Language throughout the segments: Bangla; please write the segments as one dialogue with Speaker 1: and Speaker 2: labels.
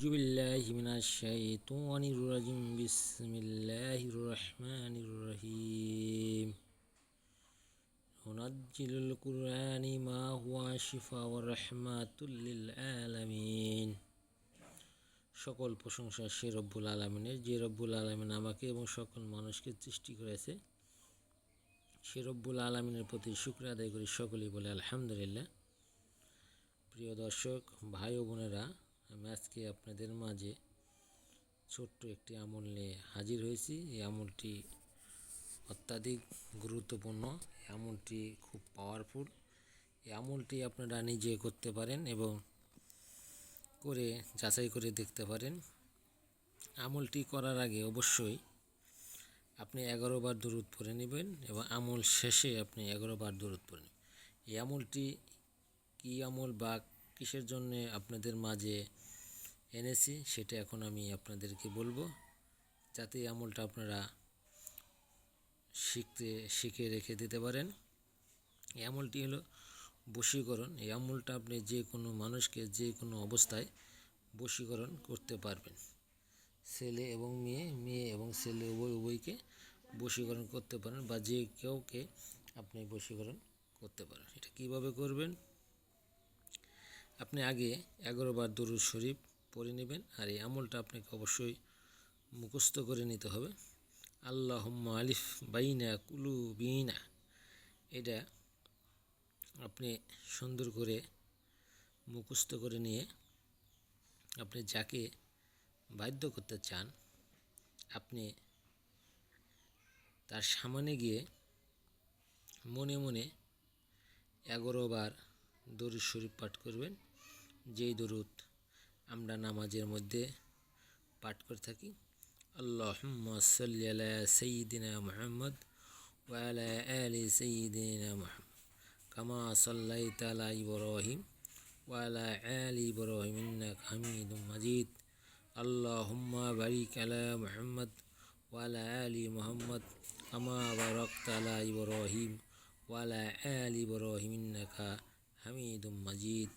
Speaker 1: أعوذ بالله من الشيطان الرجيم بسم الله الرحمن الرحيم ننزل القرآن ما هو شفاء ورحمة للعالمين সকল প্রশংসা সে রব্বুল আলমিনের যে রব্বুল আলমিন আমাকে এবং সকল মানুষকে সৃষ্টি করেছে সে রব্বুল আলমিনের প্রতি শুক্র আদায় করি সকলেই বলে আলহামদুলিল্লাহ প্রিয় দর্শক ভাই ও বোনেরা আমি আজকে আপনাদের মাঝে ছোট্ট একটি আমল নিয়ে হাজির হয়েছি। এই আমলটি অত্যাধিক গুরুত্বপূর্ণ। এই আমলটি খুব পাওয়ারফুল এই আমলটি আপনারা নিজে করতে পারেন এবং করে যাচাই করে দেখতে পারেন। আমলটি করার আগে অবশ্যই আপনি এগারো বার দূরত পরে নেবেন এবং আমল শেষে আপনি এগারো বার দূরত পরে নেবেন। এই আমলটি কী আমল বা কিসের জন্যে আপনাদের মাঝে এনেছি, সেটা এখন আমি আপনাদেরকে বলব। যাতে এই আমলটা আপনারা শিখতে, শিখে রেখে দিতে পারেন। এই আমলটি হলো বশীকরণ। এই আমলটা আপনি যে কোনো মানুষকে যে কোনো অবস্থায় বশীকরণ করতে পারবেন। ছেলে এবং মেয়ে মেয়ে এবং ছেলে উভয় উভয়কে বশীকরণ করতে পারেন বা যে কেউকে আপনি বশীকরণ করতে পারেন। এটা কীভাবে করবেন? আপনি আগে এগারো বার দরুদ শরীফ পড়ে নেবেন আর এই আমলটা আপনাকে অবশ্যই মুখস্থ করে নিতে হবে। আল্লাহ আলিফ বাইনা কুলু বিনা এটা আপনি সুন্দর করে মুখস্থ করে নিয়ে আপনি যাকে বাধ্য করতে চান, আপনি তার সামনে গিয়ে মনে মনে এগারো বার দরুদ শরীফ পাঠ করবেন। যেই দরুদ আমরা নামাজের মধ্যে পাঠ করে থাকি। আল্লাহ সাল্লি আলা সঈদিনা মোহাম্মদ ওয়ালা আলি সঈদিনা মোহাম্মদ কামা সাল্লাই তালা ইবরাহিম ওয়ালা আলি ইবরাহিম ইন্নাক হামিদ মাজিদ। আল্লাহুম্মা বারিক আলা মুহাম্মদ ওয়ালা আলি মুহাম্মদ কামা বারাকত আলা ইবরাহিম ওয়ালা আলি ইবরাহিম ইন্নাকা হামিদুম মাজিদ।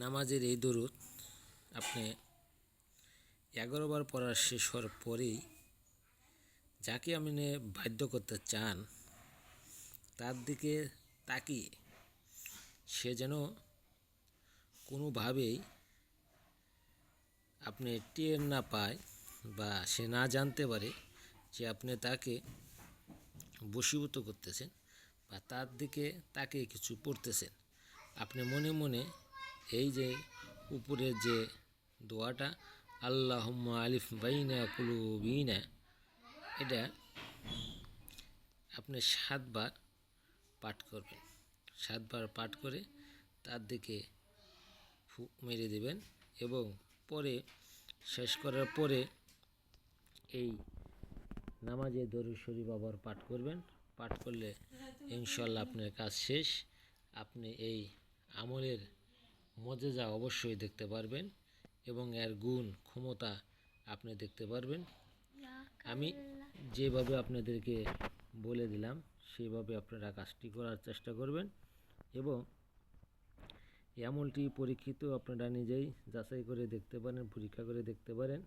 Speaker 1: নামাজের এই দরুদ আপনি এগারো বার পড়ার শেষ হওয়ার পরেই যাকে আপনি বাধ্য করতে চান, তার দিকে তাকিয়ে সে যেন কোনোভাবেই আপনি টের না পায় বা সে না জানতে পারে যে আপনি তাকে বশীভূত করতেছেন বা তার দিকে তাকে কিছু পড়তেছেন। আপনি মনে মনে এই যে উপরের যে দোয়াটা আল্লাহ আলিফ বাইনা কুলু বিনা এটা আপনি সাতবার পাঠ করবেন। সাতবার পাঠ করে তার দিকে মেরে দেবেন এবং পরে, শেষ করার পরে এই নামাজে দরুদ শরীফ আবার পাঠ করবেন। পাঠ করলে ইনশাল্লাহ আপনার কাজ শেষ। আপনি এই আমলের মজেজা অবশ্যই দেখতে পারবেন এবং এর গুণ ক্ষমতা আপনি দেখতে পারবেন। আমি যেভাবে আপনাদেরকে বলে দিলাম সেইভাবে আপনারা কাজটি করার চেষ্টা করবেন এবং এই আমলটি পরীক্ষিত আপনারা নিজেই যাচাই করে দেখতে পারেন পরীক্ষা করে দেখতে পারেন।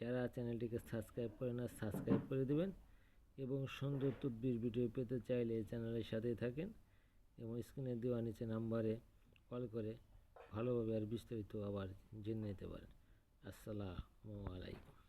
Speaker 1: যারা চ্যানেলটিকে সাবস্ক্রাইব করে না সাবস্ক্রাইব করে দেবেন এবং সুন্দর তদ্বির ভিডিও পেতে চাইলে চ্যানেলের সাথেই থাকেন এবং স্ক্রিনে দেওয়া নিচে নাম্বারে কল করে ভালোভাবে আর বিস্তারিত আবার জেনে নিতে পারেন। আসসালামু আলাইকুম।